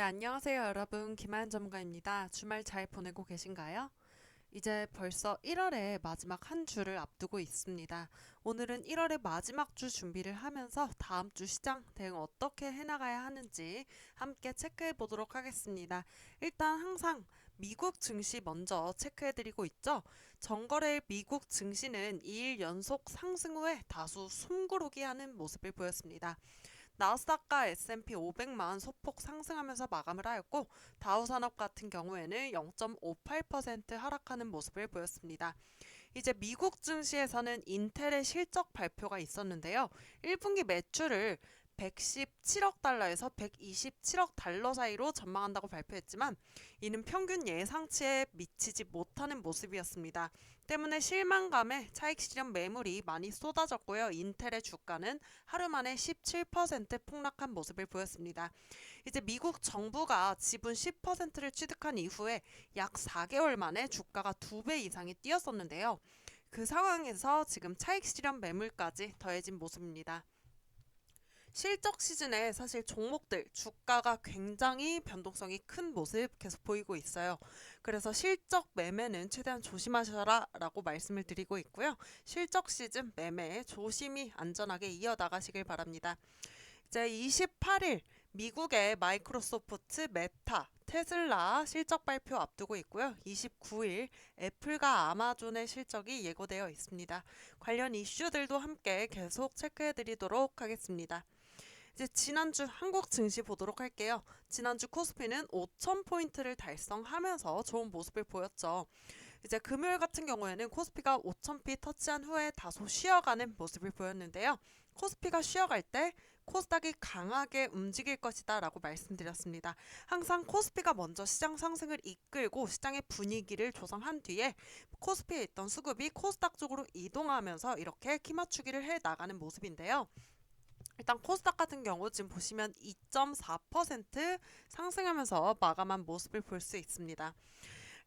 네, 안녕하세요, 여러분. 김하연 전문가입니다. 주말 잘 보내고 계신가요? 이제 벌써 1월의 마지막 한 주를 앞두고 있습니다. 오늘은 1월의 마지막 주 준비를 하면서 다음 주 시장 대응 어떻게 해나가야 하는지 함께 체크해 보도록 하겠습니다. 일단 항상 미국 증시 먼저 체크해 드리고 있죠. 정거래일 미국 증시는 2일 연속 상승 후에 다수 숨고르기 하는 모습을 보였습니다. 나스닥과 S&P 500만 소폭 상승하면서 마감을 하였고 다우산업 같은 경우에는 0.58% 하락하는 모습을 보였습니다. 이제 미국 증시에서는 인텔의 실적 발표가 있었는데요. 1분기 매출을 117억 달러에서 127억 달러 사이로 전망한다고 발표했지만 이는 평균 예상치에 미치지 못하는 모습이었습니다. 때문에 실망감에 차익 실현 매물이 많이 쏟아졌고요. 인텔의 주가는 하루 만에 17% 폭락한 모습을 보였습니다. 이제 미국 정부가 지분 10%를 취득한 이후에 약 4개월 만에 주가가 2배 이상이 뛰었었는데요. 그 상황에서 지금 차익 실현 매물까지 더해진 모습입니다. 실적 시즌에 사실 종목들 주가가 굉장히 변동성이 큰 모습 계속 보이고 있어요. 그래서 실적 매매는 최대한 조심하셔라 라고 말씀을 드리고 있고요. 실적 시즌 매매 조심히 안전하게 이어나가시길 바랍니다. 이제 28일 미국의 마이크로소프트, 메타, 테슬라 실적 발표 앞두고 있고요. 29일 애플과 아마존의 실적이 예고되어 있습니다. 관련 이슈들도 함께 계속 체크해 드리도록 하겠습니다. 이제 지난주 한국 증시 보도록 할게요. 지난주 코스피는 5,000포인트를 달성하면서 좋은 모습을 보였죠. 이제 금요일 같은 경우에는 코스피가 5,000피 터치한 후에 다소 쉬어가는 모습을 보였는데요. 코스피가 쉬어갈 때 코스닥이 강하게 움직일 것이다 라고 말씀드렸습니다. 항상 코스피가 먼저 시장 상승을 이끌고 시장의 분위기를 조성한 뒤에 코스피에 있던 수급이 코스닥 쪽으로 이동하면서 이렇게 키 맞추기를 해 나가는 모습인데요. 일단 코스닥 같은 경우 지금 보시면 2.4% 상승하면서 마감한 모습을 볼 수 있습니다.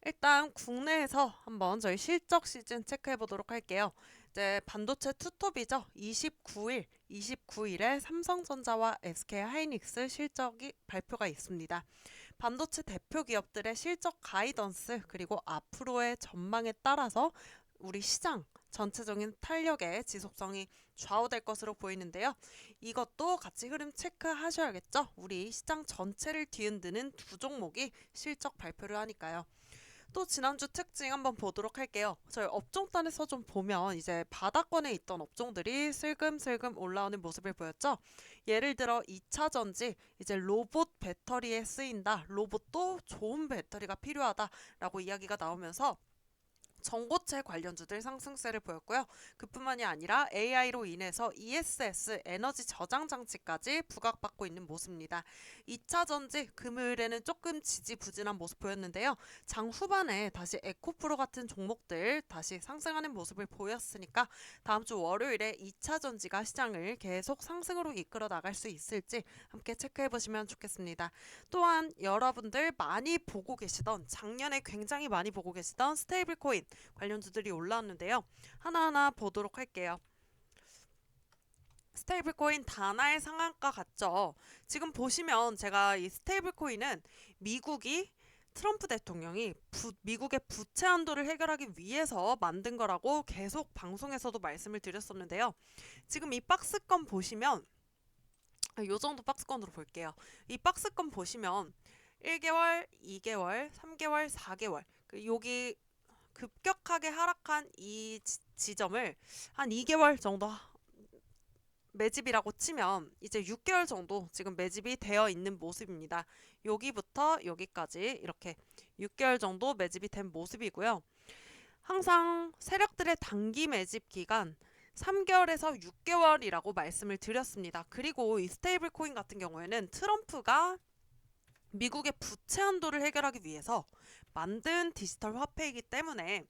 일단 국내에서 한번 저희 실적 시즌 체크해 보도록 할게요. 이제 반도체 투톱이죠. 29일, 29일에 삼성전자와 SK 하이닉스 실적이 발표가 있습니다. 반도체 대표 기업들의 실적 가이던스 그리고 앞으로의 전망에 따라서 우리 시장 전체적인 탄력의 지속성이 좌우될 것으로 보이는데요. 이것도 같이 흐름 체크하셔야겠죠. 우리 시장 전체를 뒤흔드는 두 종목이 실적 발표를 하니까요. 또 지난주 특징 한번 보도록 할게요. 저희 업종단에서 좀 보면 이제 바닥권에 있던 업종들이 슬금슬금 올라오는 모습을 보였죠. 예를 들어 2차 전지 이제 로봇 배터리에 쓰인다. 로봇도 좋은 배터리가 필요하다라고 이야기가 나오면서 전고체 관련주들 상승세를 보였고요. 그뿐만이 아니라 AI로 인해서 ESS 에너지 저장 장치까지 부각받고 있는 모습입니다. 2차 전지 금요일에는 조금 지지부진한 모습 보였는데요. 장 후반에 다시 에코프로 같은 종목들 다시 상승하는 모습을 보였으니까 다음 주 월요일에 2차 전지가 시장을 계속 상승으로 이끌어 나갈 수 있을지 함께 체크해 보시면 좋겠습니다. 또한 여러분들 많이 보고 계시던 작년에 굉장히 많이 보고 계시던 스테이블 코인 관련주들이 올라왔는데요. 하나하나 보도록 할게요. 스테이블 코인 다나의 상한가 같죠? 지금 보시면 제가 이 스테이블 코인은 미국이 트럼프 대통령이 부, 미국의 부채 한도를 해결하기 위해서 만든 거라고 계속 방송에서도 말씀을 드렸었는데요. 지금 이 박스권 보시면 아, 요 정도 박스권으로 볼게요. 이 박스권 보시면 1개월, 2개월, 3개월, 4개월 그 여기 급격하게 하락한 이 지, 점을 한 2개월 정도 매집이라고 치면 이제 6개월 정도 지금 매집이 되어 있는 모습입니다. 여기부터 여기까지 이렇게 6개월 정도 매집이 된 모습이고요. 항상 세력들의 단기 매집 기간 3개월에서 6개월이라고 말씀을 드렸습니다. 그리고 이 스테이블 코인 같은 경우에는 트럼프가 미국의 부채 한도를 해결하기 위해서 만든 디지털 화폐이기 때문에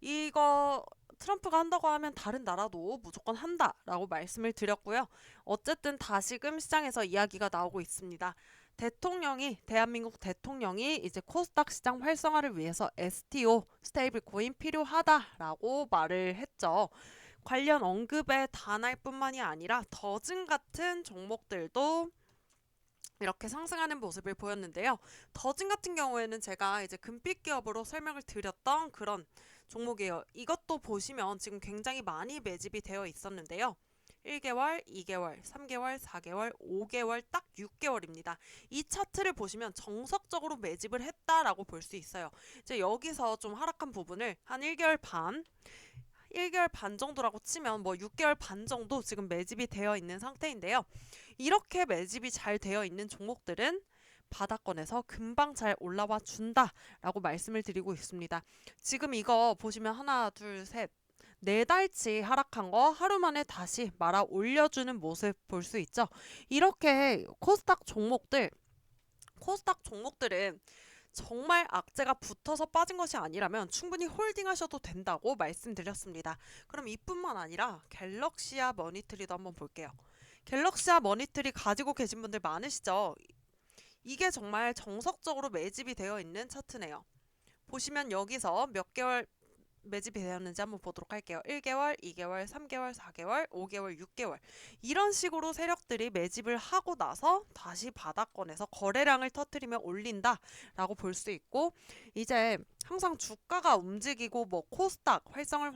이거 트럼프가 한다고 하면 다른 나라도 무조건 한다라고 말씀을 드렸고요. 어쨌든 다시금 시장에서 이야기가 나오고 있습니다. 대통령이 대한민국 대통령이 이제 코스닥 시장 활성화를 위해서 STO 스테이블 코인 필요하다라고 말을 했죠. 관련 언급에 단할 뿐만이 아니라 더즌 같은 종목들도 이렇게 상승하는 모습을 보였는데요. 더진 같은 경우에는 제가 이제 금빛 기업으로 설명을 드렸던 그런 종목이에요. 이것도 보시면 지금 굉장히 많이 매집이 되어 있었는데요. 1개월, 2개월, 3개월, 4개월, 5개월, 딱 6개월입니다. 이 차트를 보시면 정석적으로 매집을 했다라고 볼 수 있어요. 이제 여기서 좀 하락한 부분을 한 1개월 반, 1개월 반 정도라고 치면 뭐 6개월 반 정도 지금 매집이 되어 있는 상태인데요. 이렇게 매집이 잘 되어 있는 종목들은 바닥권에서 금방 잘 올라와 준다라고 말씀을 드리고 있습니다. 지금 이거 보시면 하나, 둘, 셋, 네 달치 하락한 거 하루 만에 다시 말아 올려주는 모습 볼 수 있죠. 이렇게 코스닥 종목들, 코스닥 종목들은 정말 악재가 붙어서 빠진 것이 아니라면 충분히 홀딩하셔도 된다고 말씀드렸습니다. 그럼 이뿐만 아니라 갤럭시아 머니트리도 한번 볼게요. 갤럭시아 머니트리 가지고 계신 분들 많으시죠? 이게 정말 정석적으로 매집이 되어 있는 차트네요. 보시면 여기서 몇 개월 매집이 되었는지 한번 보도록 할게요. 1개월, 2개월, 3개월, 4개월, 5개월, 6개월 이런 식으로 세력들이 매집을 하고 나서 다시 바닥권에서 거래량을 터트리며 올린다라고 볼 수 있고 이제 항상 주가가 움직이고 뭐 코스닥 활성을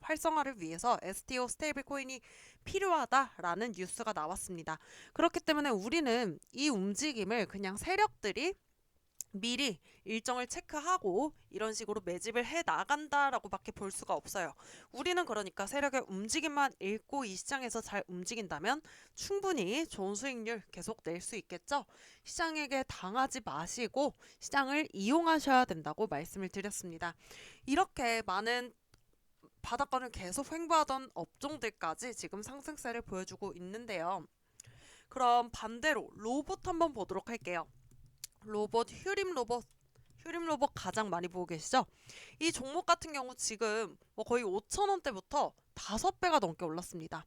활성화를 위해서 STO 스테이블 코인이 필요하다라는 뉴스가 나왔습니다. 그렇기 때문에 우리는 이 움직임을 그냥 세력들이 미리 일정을 체크하고 이런 식으로 매집을 해 나간다라고밖에 볼 수가 없어요. 우리는 그러니까 세력의 움직임만 읽고 이 시장에서 잘 움직인다면 충분히 좋은 수익률 계속 낼 수 있겠죠. 시장에게 당하지 마시고 시장을 이용하셔야 된다고 말씀을 드렸습니다. 이렇게 많은 바닥권을 계속 횡보하던 업종들까지 지금 상승세를 보여주고 있는데요. 그럼 반대로 로봇 한번 보도록 할게요. 로봇, 휴림 로봇, 휴림 로봇 가장 많이 보고 계시죠? 이 종목 같은 경우 지금 뭐 거의 5천 원대부터 5배가 넘게 올랐습니다.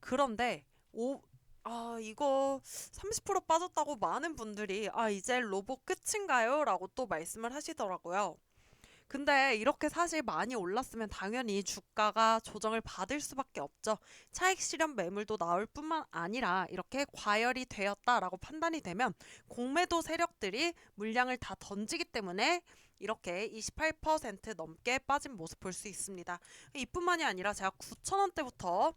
그런데 오, 아, 이거 30% 빠졌다고 많은 분들이 아, 이제 로봇 끝인가요? 라고 또 말씀을 하시더라고요. 근데 이렇게 사실 많이 올랐으면 당연히 주가가 조정을 받을 수밖에 없죠. 차익 실현 매물도 나올 뿐만 아니라 이렇게 과열이 되었다라고 판단이 되면 공매도 세력들이 물량을 다 던지기 때문에 이렇게 28% 넘게 빠진 모습 볼 수 있습니다. 이뿐만이 아니라 제가 9,000원대부터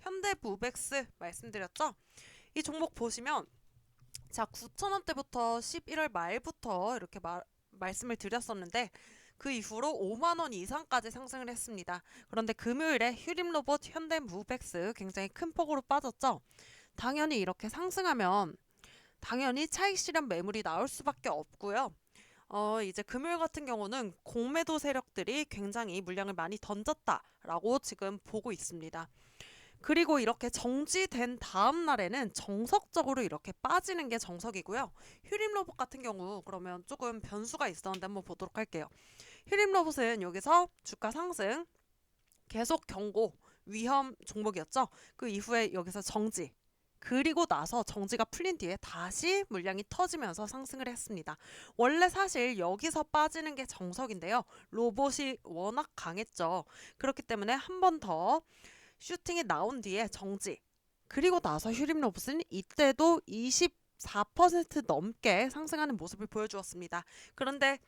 현대무백스 말씀드렸죠. 이 종목 보시면 자 9,000원대부터 11월 말부터 이렇게 말, 말씀을 드렸었는데 그 이후로 5만 원 이상까지 상승을 했습니다. 그런데 금요일에 휴림 로봇 현대무백스 굉장히 큰 폭으로 빠졌죠. 당연히 이렇게 상승하면 당연히 차익 실현 매물이 나올 수밖에 없고요. 어, 이제 금요일 같은 경우는 공매도 세력들이 굉장히 물량을 많이 던졌다라고 지금 보고 있습니다. 그리고 이렇게 정지된 다음 날에는 정석적으로 이렇게 빠지는 게 정석이고요. 휴림 로봇 같은 경우 그러면 조금 변수가 있었는데 한번 보도록 할게요. 휴림 로봇은 여기서 주가 상승 계속 경고 위험 종목이었죠. 그 이후에 여기서 정지 그리고 나서 정지가 풀린 뒤에 다시 물량이 터지면서 상승을 했습니다. 원래 사실 여기서 빠지는 게 정석인데요. 로봇이 워낙 강했죠. 그렇기 때문에 한 번 더 슈팅이 나온 뒤에 정지. 그리고 나서 휴림 로봇은 이때도 24% 넘게 상승하는 모습을 보여주었습니다. 그런데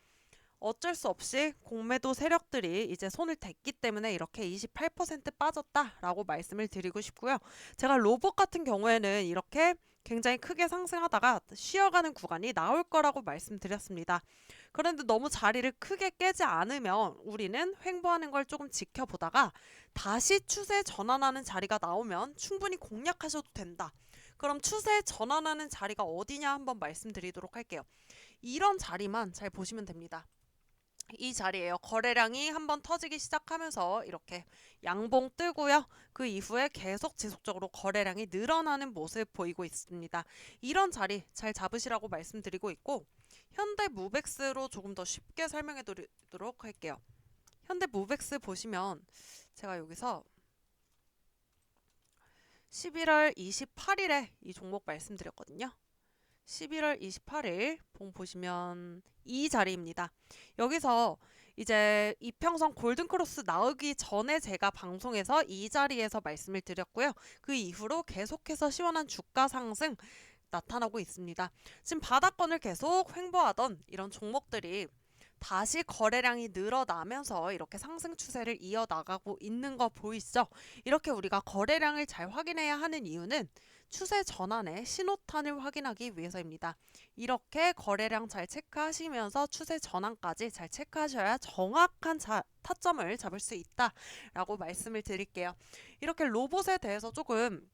어쩔 수 없이 공매도 세력들이 이제 손을 댔기 때문에 이렇게 28% 빠졌다라고 말씀을 드리고 싶고요. 제가 로봇 같은 경우에는 이렇게 굉장히 크게 상승하다가 쉬어가는 구간이 나올 거라고 말씀드렸습니다. 그런데 너무 자리를 크게 깨지 않으면 우리는 횡보하는 걸 조금 지켜보다가 다시 추세 전환하는 자리가 나오면 충분히 공략하셔도 된다. 그럼 추세 전환하는 자리가 어디냐 한번 말씀드리도록 할게요. 이런 자리만 잘 보시면 됩니다. 이 자리에요. 거래량이 한번 터지기 시작하면서 이렇게 양봉 뜨고요. 그 이후에 계속 지속적으로 거래량이 늘어나는 모습 보이고 있습니다. 이런 자리 잘 잡으시라고 말씀드리고 있고 현대 무백스로 조금 더 쉽게 설명해 드리도록 할게요. 현대 무백스 보시면 제가 여기서 11월 28일에 이 종목 말씀드렸거든요. 11월 28일 봉 보시면 이 자리입니다. 여기서 이제 이평선 골든크로스 나오기 전에 제가 방송에서 이 자리에서 말씀을 드렸고요. 그 이후로 계속해서 시원한 주가 상승 나타나고 있습니다. 지금 바닥권을 계속 횡보하던 이런 종목들이 다시 거래량이 늘어나면서 이렇게 상승 추세를 이어나가고 있는 거 보이시죠? 이렇게 우리가 거래량을 잘 확인해야 하는 이유는 추세 전환의 신호탄을 확인하기 위해서입니다. 이렇게 거래량 잘 체크하시면서 추세 전환까지 잘 체크하셔야 정확한 자, 타점을 잡을 수 있다라고 말씀을 드릴게요. 이렇게 로봇에 대해서 조금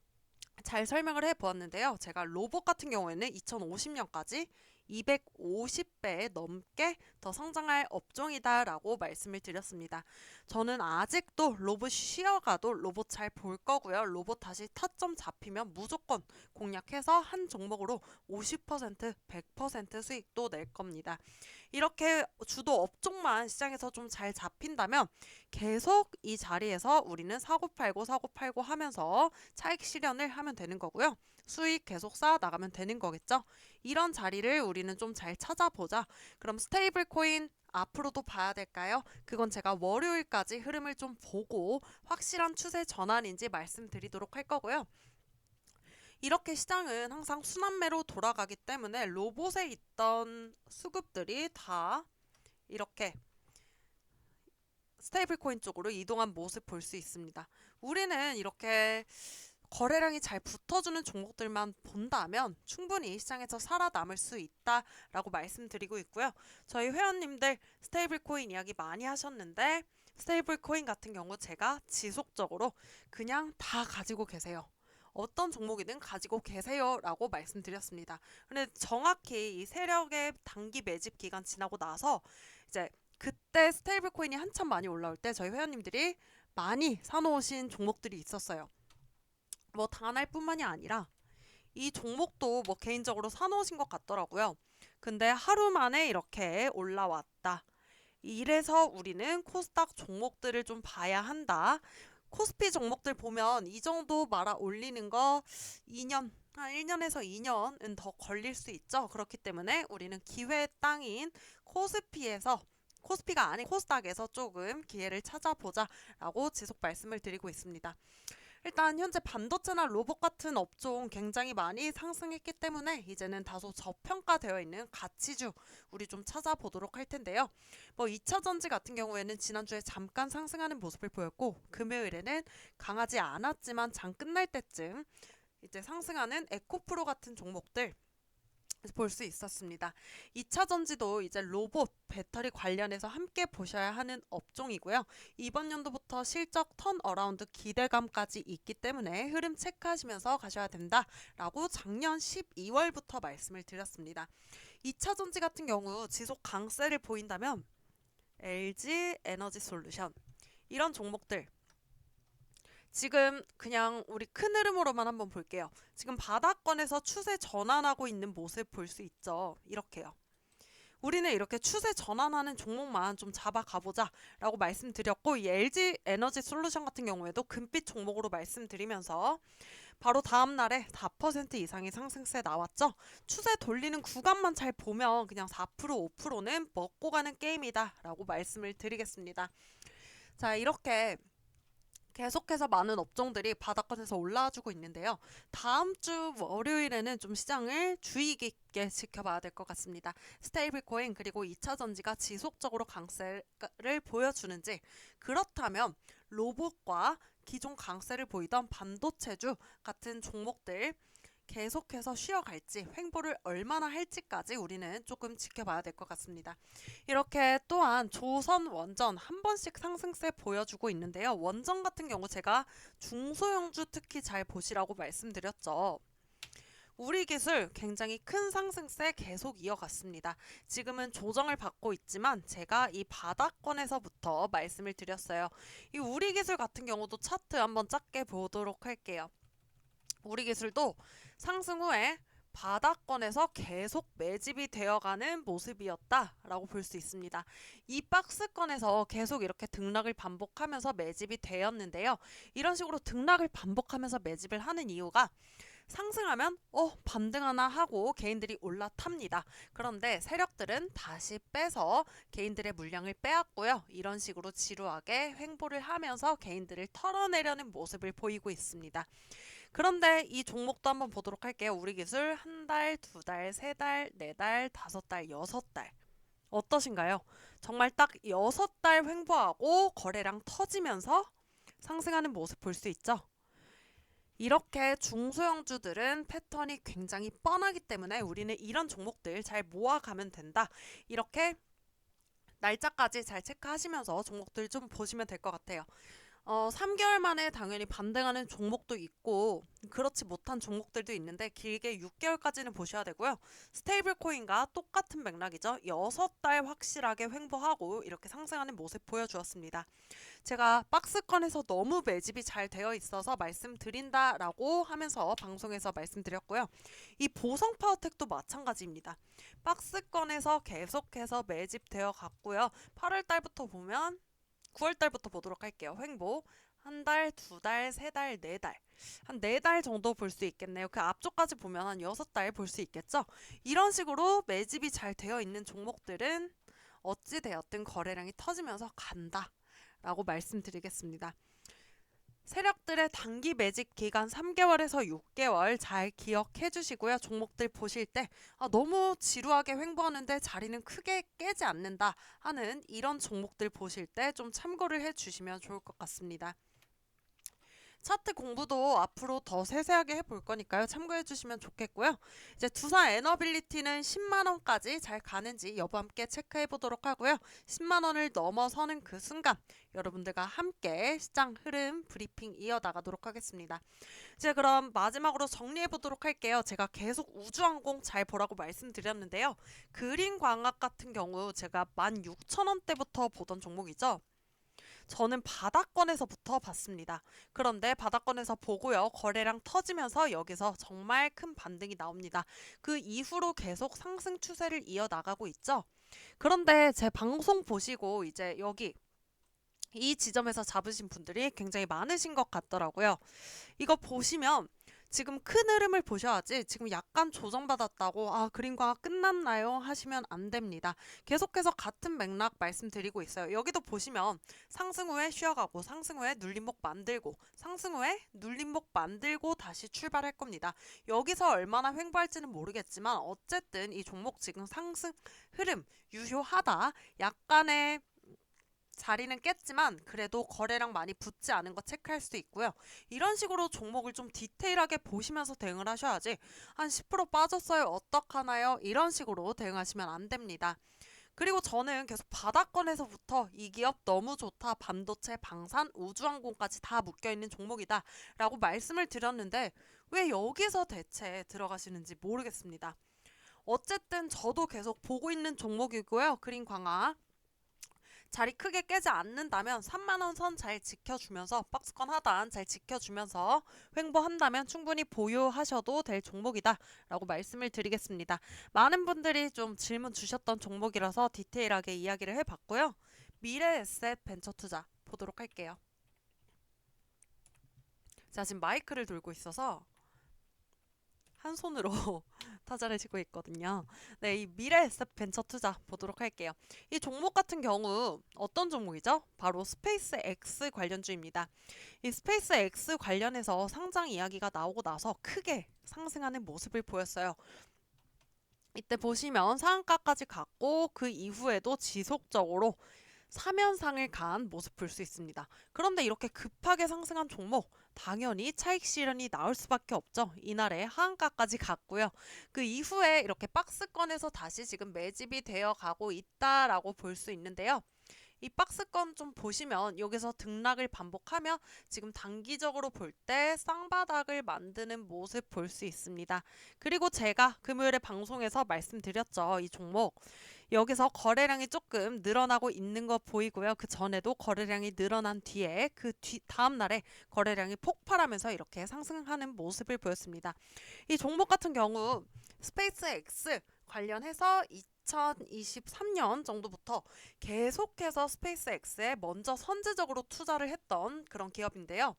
잘 설명을 해 보았는데요. 제가 로봇 같은 경우에는 2050년까지 250배 넘게 더 성장할 업종이다라고 말씀을 드렸습니다. 저는 아직도 로봇 쉬어가도 로봇 잘 볼 거고요. 로봇 다시 타점 잡히면 무조건 공략해서 한 종목으로 50% 100% 수익도 낼 겁니다. 이렇게 주도 업종만 시장에서 좀 잘 잡힌다면 계속 이 자리에서 우리는 사고 팔고 사고 팔고 하면서 차익 실현을 하면 되는 거고요. 수익 계속 쌓아 나가면 되는 거겠죠. 이런 자리를 우리는 좀 잘 찾아보자. 그럼 스테이블 코인 앞으로도 봐야 될까요? 그건 제가 월요일까지 흐름을 좀 보고 확실한 추세 전환인지 말씀드리도록 할 거고요. 이렇게 시장은 항상 순환매로 돌아가기 때문에 로봇에 있던 수급들이 다 이렇게 스테이블 코인 쪽으로 이동한 모습 볼 수 있습니다. 우리는 이렇게 거래량이 잘 붙어주는 종목들만 본다면 충분히 시장에서 살아남을 수 있다라고 말씀드리고 있고요. 저희 회원님들 스테이블 코인 이야기 많이 하셨는데 스테이블 코인 같은 경우 제가 지속적으로 그냥 다 가지고 계세요. 어떤 종목이든 가지고 계세요라고 말씀드렸습니다. 근데 정확히 이 세력의 단기 매집 기간 지나고 나서 이제 그때 스테이블 코인이 한참 많이 올라올 때 저희 회원님들이 많이 사놓으신 종목들이 있었어요. 뭐 단알뿐만이 아니라 이 종목도 뭐 개인적으로 사놓으신 것 같더라고요. 근데 하루 만에 이렇게 올라왔다. 이래서 우리는 코스닥 종목들을 좀 봐야 한다. 코스피 종목들 보면 이 정도 말아 올리는 거 2년, 한 1년에서 2년은 더 걸릴 수 있죠. 그렇기 때문에 우리는 기회 땅인 코스피에서 코스피가 아닌 코스닥에서 조금 기회를 찾아보자라고 지속 말씀을 드리고 있습니다. 일단 현재 반도체나 로봇 같은 업종 굉장히 많이 상승했기 때문에 이제는 다소 저평가되어 있는 가치주 우리 좀 찾아보도록 할 텐데요. 뭐 2차 전지 같은 경우에는 지난주에 잠깐 상승하는 모습을 보였고 금요일에는 강하지 않았지만 장 끝날 때쯤 이제 상승하는 에코프로 같은 종목들 볼 수 있었습니다. 2차 전지도 이제 로봇, 배터리 관련해서 함께 보셔야 하는 업종이고요. 이번 연도부터 실적 턴 어라운드 기대감까지 있기 때문에 흐름 체크하시면서 가셔야 된다라고 작년 12월부터 말씀을 드렸습니다. 2차 전지 같은 경우 지속 강세를 보인다면 LG 에너지 솔루션 이런 종목들 지금 그냥 우리 큰 흐름으로만 한번 볼게요. 지금 바닥권에서 추세 전환하고 있는 모습 볼 수 있죠. 이렇게요. 우리는 이렇게 추세 전환하는 종목만 좀 잡아가보자 라고 말씀드렸고 이 LG 에너지 솔루션 같은 경우에도 금빛 종목으로 말씀드리면서 바로 다음 날에 4% 이상의 상승세 나왔죠. 추세 돌리는 구간만 잘 보면 그냥 4% 5%는 먹고 가는 게임이다 라고 말씀을 드리겠습니다. 자 이렇게 계속해서 많은 업종들이 바닥권에서 올라와주고 있는데요. 다음 주 월요일에는 좀 시장을 주의 깊게 지켜봐야 될 것 같습니다. 스테이블 코인 그리고 2차 전지가 지속적으로 강세를 보여주는지 그렇다면 로봇과 기존 강세를 보이던 반도체주 같은 종목들 계속해서 쉬어갈지 횡보를 얼마나 할지까지 우리는 조금 지켜봐야 될 것 같습니다. 이렇게 또한 조선 원전 한 번씩 상승세 보여주고 있는데요. 원전 같은 경우 제가 중소형주 특히 잘 보시라고 말씀드렸죠. 우리 기술 굉장히 큰 상승세 계속 이어갔습니다. 지금은 조정을 받고 있지만 제가 이 바닥권에서부터 말씀을 드렸어요. 이 우리 기술 같은 경우도 차트 한번 짧게 보도록 할게요. 우리 기술도 상승 후에 바닥권에서 계속 매집이 되어가는 모습이었다라고 볼 수 있습니다. 이 박스권에서 계속 이렇게 등락을 반복하면서 매집이 되었는데요. 이런 식으로 등락을 반복하면서 매집을 하는 이유가 상승하면 어 반등하나 하고 개인들이 올라탑니다. 그런데 세력들은 다시 빼서 개인들의 물량을 빼앗고요. 이런 식으로 지루하게 횡보를 하면서 개인들을 털어내려는 모습을 보이고 있습니다. 그런데 이 종목도 한번 보도록 할게요. 우리 기술 한 달, 두 달, 세 달, 네 달, 다섯 달, 여섯 달. 어떠신가요? 정말 딱 여섯 달 횡보하고 거래량 터지면서 상승하는 모습 볼 수 있죠? 이렇게 중소형주들은 패턴이 굉장히 뻔하기 때문에 우리는 이런 종목들 잘 모아가면 된다. 이렇게 날짜까지 잘 체크하시면서 종목들 좀 보시면 될 것 같아요. 어, 3개월 만에 당연히 반등하는 종목도 있고 그렇지 못한 종목들도 있는데 길게 6개월까지는 보셔야 되고요. 스테이블 코인과 똑같은 맥락이죠. 6달 확실하게 횡보하고 이렇게 상승하는 모습 보여주었습니다. 제가 박스권에서 너무 매집이 잘 되어 있어서 말씀드린다라고 하면서 방송에서 말씀드렸고요. 이 보성 파워텍도 마찬가지입니다. 박스권에서 계속해서 매집되어 갔고요. 8월 달부터 보면 9월 달부터 보도록 할게요. 횡보. 한 달, 두 달, 세 달, 네 달. 한 네 달 정도 볼 수 있겠네요. 그 앞쪽까지 보면 한 여섯 달 볼 수 있겠죠? 이런 식으로 매집이 잘 되어 있는 종목들은 어찌 되었든 거래량이 터지면서 간다. 라고 말씀드리겠습니다. 세력들의 단기 매집 기간 3개월에서 6개월 잘 기억해 주시고요. 종목들 보실 때 아, 너무 지루하게 횡보하는데 자리는 크게 깨지 않는다 하는 이런 종목들 보실 때 좀 참고를 해 주시면 좋을 것 같습니다. 차트 공부도 앞으로 더 세세하게 해볼 거니까요. 참고해 주시면 좋겠고요. 이제 두산 에너빌리티는 10만 원까지 잘 가는지 여부 함께 체크해 보도록 하고요. 10만 원을 넘어서는 그 순간 여러분들과 함께 시장 흐름 브리핑 이어나가도록 하겠습니다. 이제 그럼 마지막으로 정리해 보도록 할게요. 제가 계속 우주항공 잘 보라고 말씀드렸는데요. 그린 광학 같은 경우 제가 16,000원대부터 보던 종목이죠. 저는 바닥권에서부터 봤습니다. 그런데 바닥권에서 보고요. 거래량 터지면서 여기서 정말 큰 반등이 나옵니다. 그 이후로 계속 상승 추세를 이어나가고 있죠. 그런데 제 방송 보시고 이제 여기 이 지점에서 잡으신 분들이 굉장히 많으신 것 같더라고요. 이거 보시면 지금 큰 흐름을 보셔야지 지금 약간 조정받았다고 아 그림과 끝났나요 하시면 안 됩니다. 계속해서 같은 맥락 말씀드리고 있어요. 여기도 보시면 상승 후에 쉬어가고 상승 후에 눌림목 만들고 상승 후에 눌림목 만들고 다시 출발할 겁니다. 여기서 얼마나 횡보할지는 모르겠지만 어쨌든 이 종목 지금 상승 흐름 유효하다. 약간의 자리는 깼지만 그래도 거래량 많이 붙지 않은 거 체크할 수 있고요. 이런 식으로 종목을 좀 디테일하게 보시면서 대응을 하셔야지 한 10% 빠졌어요. 어떡하나요? 이런 식으로 대응하시면 안 됩니다. 그리고 저는 계속 바닥권에서부터 이 기업 너무 좋다. 반도체, 방산, 우주항공까지 다 묶여있는 종목이다. 라고 말씀을 드렸는데 왜 여기서 대체 들어가시는지 모르겠습니다. 어쨌든 저도 계속 보고 있는 종목이고요. 그린 광학. 자리 크게 깨지 않는다면 3만원 선 잘 지켜주면서 박스권 하단 잘 지켜주면서 횡보한다면 충분히 보유하셔도 될 종목이다 라고 말씀을 드리겠습니다. 많은 분들이 좀 질문 주셨던 종목이라서 디테일하게 이야기를 해봤고요. 미래에셋 벤처투자 보도록 할게요. 제가 지금 마이크를 들고 있어서 한 손으로 타자를 치고 있거든요. 네, 이 미래 에셋 벤처 투자 보도록 할게요. 이 종목 같은 경우 어떤 종목이죠? 바로 스페이스 X 관련주입니다. 이 스페이스 X 관련해서 상장 이야기가 나오고 나서 크게 상승하는 모습을 보였어요. 이때 보시면 상한가까지 갔고 그 이후에도 지속적으로 3연상을 간 모습 볼 수 있습니다. 그런데 이렇게 급하게 상승한 종목 당연히 차익 실현이 나올 수밖에 없죠. 이날에 하한가까지 갔고요. 그 이후에 이렇게 박스권에서 다시 지금 매집이 되어 가고 있다라고 볼 수 있는데요. 이 박스권 좀 보시면 여기서 등락을 반복하며 지금 단기적으로 볼 때 쌍바닥을 만드는 모습 볼 수 있습니다. 그리고 제가 금요일에 방송에서 말씀드렸죠. 이 종목 여기서 거래량이 조금 늘어나고 있는 거 보이고요. 그 전에도 거래량이 늘어난 뒤에 그 뒤 다음 날에 거래량이 폭발하면서 이렇게 상승하는 모습을 보였습니다. 이 종목 같은 경우 스페이스 X 관련해서 2023년 정도부터 계속해서 스페이스 X에 먼저 선제적으로 투자를 했던 그런 기업인데요.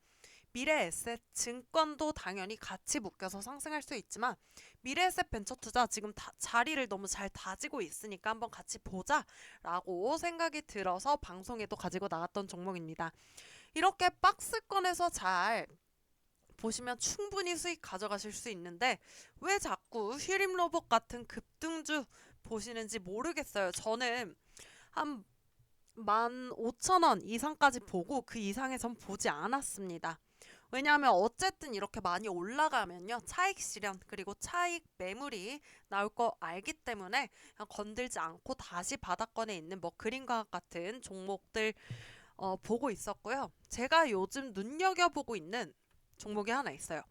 미래 에셋 증권도 당연히 같이 묶여서 상승할 수 있지만 미래 에셋 벤처 투자 지금 다, 자리를 너무 잘 다지고 있으니까 한번 같이 보자라고 생각이 들어서 방송에도 가지고 나갔던 종목입니다. 이렇게 박스권에서 잘 보시면 충분히 수익 가져가실 수 있는데 왜 자꾸 휘림 로봇 같은 급등주 보시는지 모르겠어요. 저는 한 15,000원 이상까지 보고 그 이상에선 보지 않았습니다. 왜냐하면 어쨌든 이렇게 많이 올라가면요. 차익 실현 그리고 차익 매물이 나올 거 알기 때문에 건들지 않고 다시 바닥권에 있는 뭐 그린과학 같은 종목들 어, 보고 있었고요. 제가 요즘 눈여겨보고 있는 종목이 하나 있어요.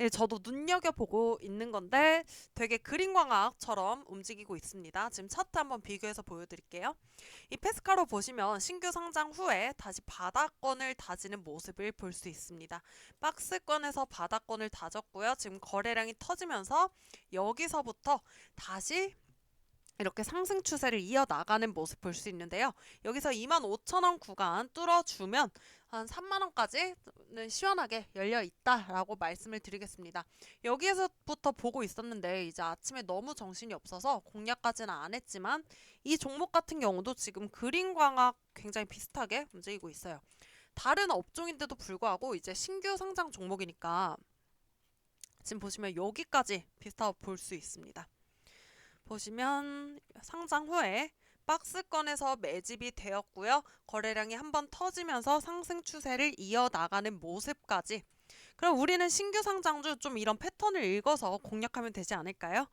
예, 저도 눈여겨보고 있는 건데 되게 그린광학처럼 움직이고 있습니다. 지금 차트 한번 비교해서 보여드릴게요. 이 페스카로 보시면 신규 상장 후에 다시 바닥권을 다지는 모습을 볼 수 있습니다. 박스권에서 바닥권을 다졌고요. 지금 거래량이 터지면서 여기서부터 다시 이렇게 상승 추세를 이어나가는 모습 볼 수 있는데요. 여기서 25,000원 구간 뚫어주면 한 3만원까지는 시원하게 열려 있다라고 말씀을 드리겠습니다. 여기에서부터 보고 있었는데 이제 아침에 너무 정신이 없어서 공략까지는 안 했지만 이 종목 같은 경우도 지금 그린광학 굉장히 비슷하게 움직이고 있어요. 다른 업종인데도 불구하고 이제 신규 상장 종목이니까 지금 보시면 여기까지 비슷하고 볼 수 있습니다. 보시면 상장 후에 박스권에서 매집이 되었고요. 거래량이 한번 터지면서 상승 추세를 이어나가는 모습까지. 그럼 우리는 신규 상장주 좀 이런 패턴을 읽어서 공략하면 되지 않을까요?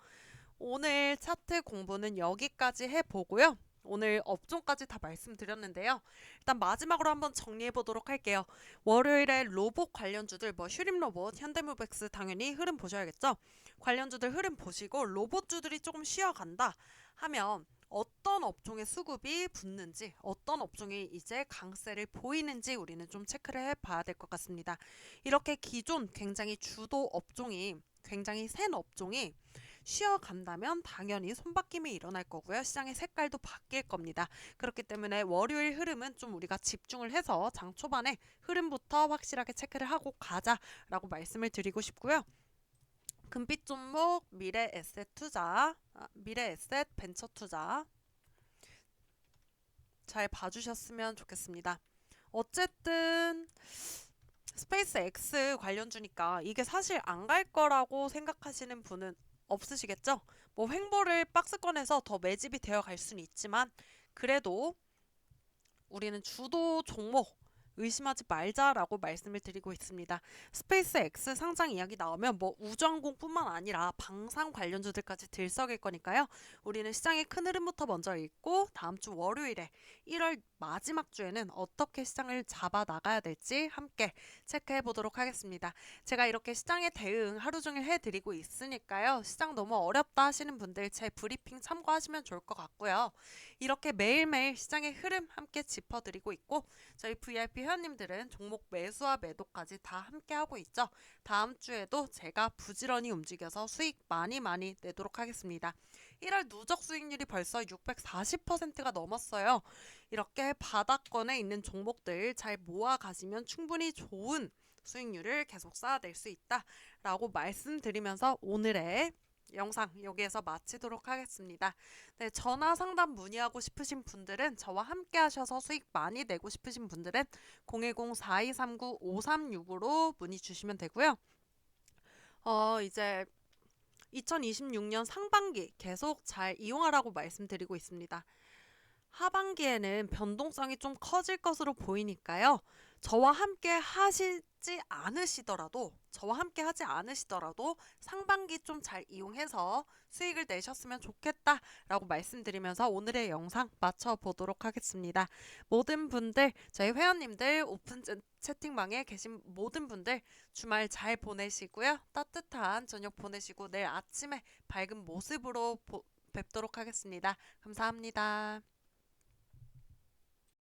오늘 차트 공부는 여기까지 해보고요. 오늘 업종까지 다 말씀드렸는데요. 일단 마지막으로 한번 정리해 보도록 할게요. 월요일에 로봇 관련주들 뭐 슈림 로봇, 현대무백스 당연히 흐름 보셔야겠죠. 관련주들 흐름 보시고 로봇주들이 조금 쉬어간다 하면 어떤 업종의 수급이 붙는지 어떤 업종이 이제 강세를 보이는지 우리는 좀 체크를 해 봐야 될 것 같습니다. 이렇게 기존 굉장히 주도 업종이 굉장히 센 업종이 쉬어간다면 당연히 손바뀜이 일어날 거고요. 시장의 색깔도 바뀔 겁니다. 그렇기 때문에 월요일 흐름은 좀 우리가 집중을 해서 장 초반에 흐름부터 확실하게 체크를 하고 가자라고 말씀을 드리고 싶고요. 금빛 종목 미래 에셋 투자, 아, 미래 에셋 벤처 투자 잘 봐주셨으면 좋겠습니다. 어쨌든 스페이스 X 관련주니까 이게 사실 안 갈 거라고 생각하시는 분은 없으시겠죠? 뭐 횡보를 박스권에서 더 매집이 되어 갈 수는 있지만 그래도 우리는 주도 종목 의심하지 말자라고 말씀을 드리고 있습니다. 스페이스 X 상장 이야기 나오면 뭐 우주항공뿐만 아니라 방산 관련주들까지 들썩일 거니까요. 우리는 시장의 큰 흐름부터 먼저 읽고 다음 주 월요일에 1월 마지막 주에는 어떻게 시장을 잡아 나가야 될지 함께 체크해 보도록 하겠습니다. 제가 이렇게 시장에 대응 하루 종일 해 드리고 있으니까요. 시장 너무 어렵다 하시는 분들 제 브리핑 참고하시면 좋을 것 같고요. 이렇게 매일매일 시장의 흐름 함께 짚어드리고 있고 저희 VIP 회원님들은 종목 매수와 매도까지 다 함께 하고 있죠. 다음 주에도 제가 부지런히 움직여서 수익 많이 많이 내도록 하겠습니다. 1월 누적 수익률이 벌써 640%가 넘었어요. 이렇게 바닥권에 있는 종목들 잘 모아 가시면 충분히 좋은 수익률을 계속 쌓아낼 수 있다라고 말씀드리면서 오늘의 영상 여기에서 마치도록 하겠습니다. 네, 전화 상담 문의하고 싶으신 분들은 저와 함께 하셔서 수익 많이 내고 싶으신 분들은 010-4239-5365로 문의 주시면 되고요. 어, 이제 2026년 상반기 계속 잘 이용하라고 말씀드리고 있습니다. 하반기에는 변동성이 좀 커질 것으로 보이니까요. 저와 함께 하시 지 않으시더라도 저와 함께 하지 않으시더라도 상반기 좀 잘 이용해서 수익을 내셨으면 좋겠다라고 말씀드리면서 오늘의 영상 마쳐 보도록 하겠습니다. 모든 분들 저희 회원님들 오픈 채- 채팅방에 계신 모든 분들 주말 잘 보내시고요. 따뜻한 저녁 보내시고 내일 아침에 밝은 모습으로 보- 뵙도록 하겠습니다. 감사합니다.